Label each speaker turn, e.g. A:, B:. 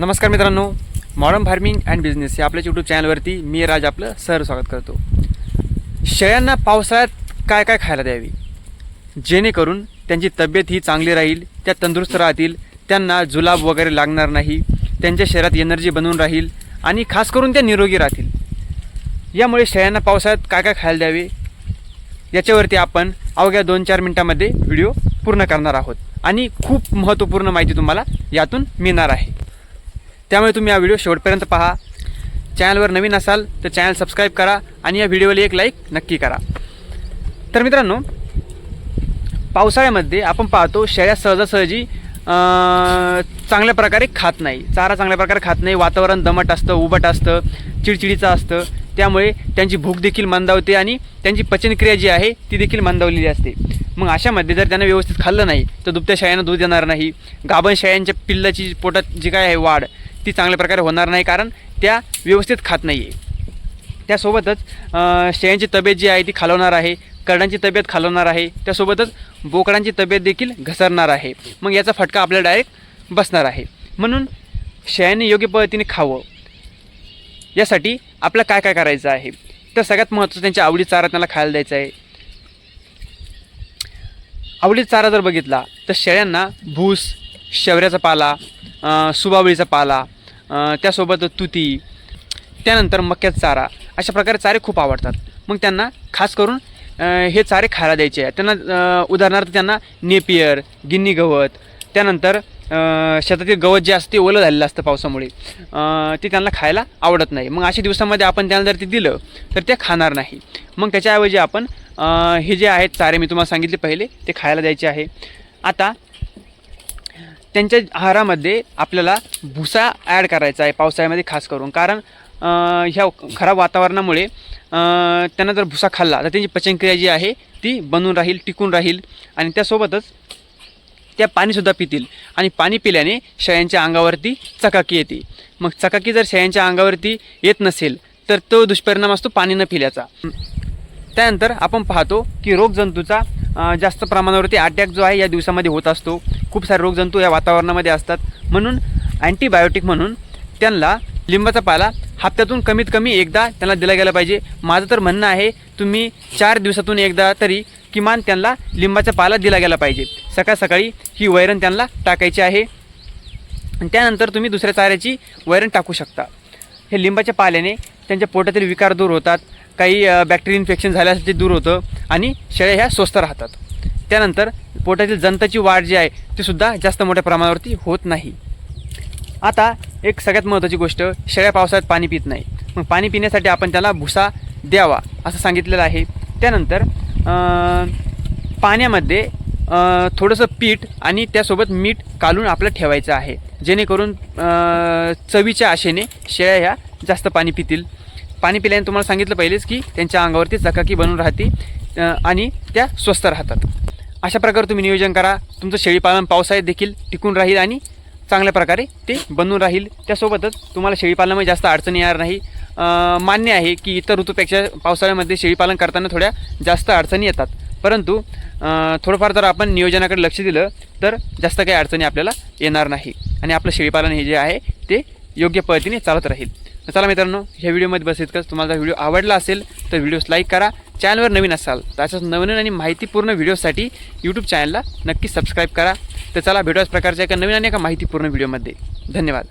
A: नमस्कार मित्रांनो modern farming and business या आपल्या यूट्यूब चॅनलवरती मी राज आपलं सर स्वागत करतो. शेळ्यांना पावसाळ्यात काय काय खायला द्यावी? जेणेकरून त्यांची तब्येत ही चांगली राहील त्या तंदुरुस्त राहतील त्यांना जुलाब वगैरे लागणार नाही त्यांच्या शरीरात एनर्जी बनवून राहील आणि खास करून त्या निरोगी राहतील. यामुळे शेळ्यांना पावसाळ्यात काय काय खायला द्यावे? याच्यावरती आपण अवघ्या दोन चार मिनटामध्ये व्हिडिओ पूर्ण करणार आहोत. आणि खूप महत्त्वपूर्ण माहिती तुम्हाला यातून मिळणार आहे. त्यामुळे तुम्ही हा व्हिडिओ शेवटपर्यंत पहा. चॅनलवर नवीन असाल तर चॅनल सबस्क्राईब करा आणि या व्हिडिओला एक लाईक नक्की करा. तर मित्रांनो पावसाळ्यामध्ये आपण पाहतो शेळ्या सहजासहजी चांगल्या प्रकारे खात नाही. चारा चांगल्या प्रकारे खात नाही. वातावरण दमट असतं उबट असतं चिडचिडीचं असतं. त्यामुळे त्यांची भूक देखील मंदावते आणि त्यांची पचनक्रिया जी आहे ती देखील मंदावलेली असते. मग अशामध्ये जर त्यांना व्यवस्थित खाल्लं नाही तर दुभत्या शाळ्यांना दूध येणार नाही. गाभण शेळ्यांच्या पिल्लाची पोटात जी काय आहे वाढ. ती चांगल्या प्रकारे होणार नाही कारण त्या व्यवस्थित खात नाही आहे त्यासोबतच शेळ्यांची तब्येत जी आहे ती खालवणार आहे करडांची तब्येत खालवणार आहे त्यासोबतच बोकडांची तब्येत देखील घसरणार आहे. मग याचा फटका आपल्याला डायरेक्ट बसणार आहे. म्हणून शेळ्यांनी योग्य पद्धतीने खावं. यासाठी आपलं काय काय करायचं आहे? तर सगळ्यात महत्त्वाचं त्यांच्या आवडी चारा त्यांना खायला द्यायचा आहे. आवडीचा चारा जर बघितला तर शेळ्यांना भूस शेवऱ्याचा पाला सुबावळीचा पाला त्यासोबत तुती त्यानंतर मक्याचा चारा अशा प्रकारे चारे खूप आवडतात. मग त्यांना खास करून हे चारे खायला द्यायचे आहे त्यांना उदाहरणार्थ त्यांना नेपियर गिन्नी गवत त्यानंतर शेतातील गवत जे असते ते ओलं झालेलं असतं पावसामुळे ते त्यांना खायला आवडत नाही. मग अशा दिवसामध्ये आपण त्यांना जर ते दिलं तर ते खाणार नाही. मग त्याच्याऐवजी आपण हे जे आहेत चारे मी तुम्हाला सांगितले पहिले ते खायला द्यायचे आहे. आता त्यांच्या आहारामध्ये आपल्याला भुसा ॲड करायचा आहे पावसाळ्यामध्ये खास करून. कारण ह्या खराब वातावरणामुळे त्यांना जर भुसा खाल्ला तर त्यांची पचनक्रिया जी आहे ती बनून राहील टिकून राहील आणि त्यासोबतच त्या पाणीसुद्धा पितील. आणि पाणी पिल्याने शेळ्यांच्या अंगावरती चकाकी येते. मग चकाकी जर शेळ्यांच्या अंगावरती येत नसेल तर तो दुष्परिणाम असतो पाणी न पिल्याचा. त्यानंतर आपण पाहतो की रोगजंतूचा जास्त प्रमाणावरती अटॅक जो आहे या दिवसामध्ये होत असतो. खूप सारे रोगजंतू या वातावरणामध्ये असतात. म्हणून अँटीबायोटिक म्हणून त्यांना लिंबाचा पाला हप्त्यातून कमीत कमी एकदा त्यांना दिला गेला पाहिजे. माझं तर म्हणणं आहे तुम्ही चार दिवसातून एकदा तरी किमान त्यांना लिंबाचा पाला दिला गेला पाहिजे. सकाळ सकाळी ही वैरण त्यांना टाकायची आहे. त्यानंतर तुम्ही दुसऱ्या चाऱ्याची वैरण टाकू शकता. हे लिंबाच्या पाल्याने त्यांच्या पोटातील विकार दूर होतात. काही बॅक्टेरिया इन्फेक्शन झाल्यास ते दूर होतं आणि शेळ्या ह्या स्वस्त राहतात. त्यानंतर पोटातील जंताची वाढ जी आहे ती सुद्धा जास्त मोठ्या प्रमाणावरती होत नाही. आता एक सगळ्यात महत्त्वाची गोष्ट शेळ्या पावसाळ्यात पाणी पित नाही. मग पाणी पिण्यासाठी आपण त्याला भुसा द्यावा असं सांगितलेलं आहे. त्यानंतर पाण्यामध्ये थोडंसं पीठ आणि त्यासोबत मीठ कालून आपलं ठेवायचं आहे. जेणेकरून चवीच्या आशेने शेळ्या ह्या जास्त पाणी पितील. पाणी पिल्याने तुम्हाला सांगितलं पहिलेच की त्यांच्या अंगावरती चकाकी बनून राहते आणि त्या स्वस्त राहतात. अशा प्रकारे तुम्ही नियोजन करा. तुमचं शेळीपालन पावसाळ्यात देखील टिकून राहील आणि चांगल्या प्रकारे ते बनून राहील. त्यासोबतच तुम्हाला शेळीपालनामध्ये जास्त अडचणी येणार नाही. मान्य आहे की इतर ऋतूपेक्षा पावसाळ्यामध्ये शेळीपालन करताना थोड्या जास्त अडचणी येतात. परंतु थोडंफार जर आपण नियोजनाकडे लक्ष दिलं तर जास्त काही अडचणी आपल्याला येणार नाही. आणि आपलं शेळीपालन हे जे आहे ते योग्य पद्धतीने चालत राहील. चला मित्रांनो ह्या व्हिडिओमध्ये बस इतकंच. तुम्हाला जर व्हिडिओ आवडला असेल तर व्हिडिओस लाईक करा. चॅनलवर नवीन असाल तर अशाच नवीन आणि माहितीपूर्ण व्हिडिओसाठी यूट्यूब चॅनलला नक्की सबस्क्राईब करा. तर चला भेटूयाच प्रकारच्या एका नवीन आणि एका माहितीपूर्ण व्हिडिओमध्ये. धन्यवाद.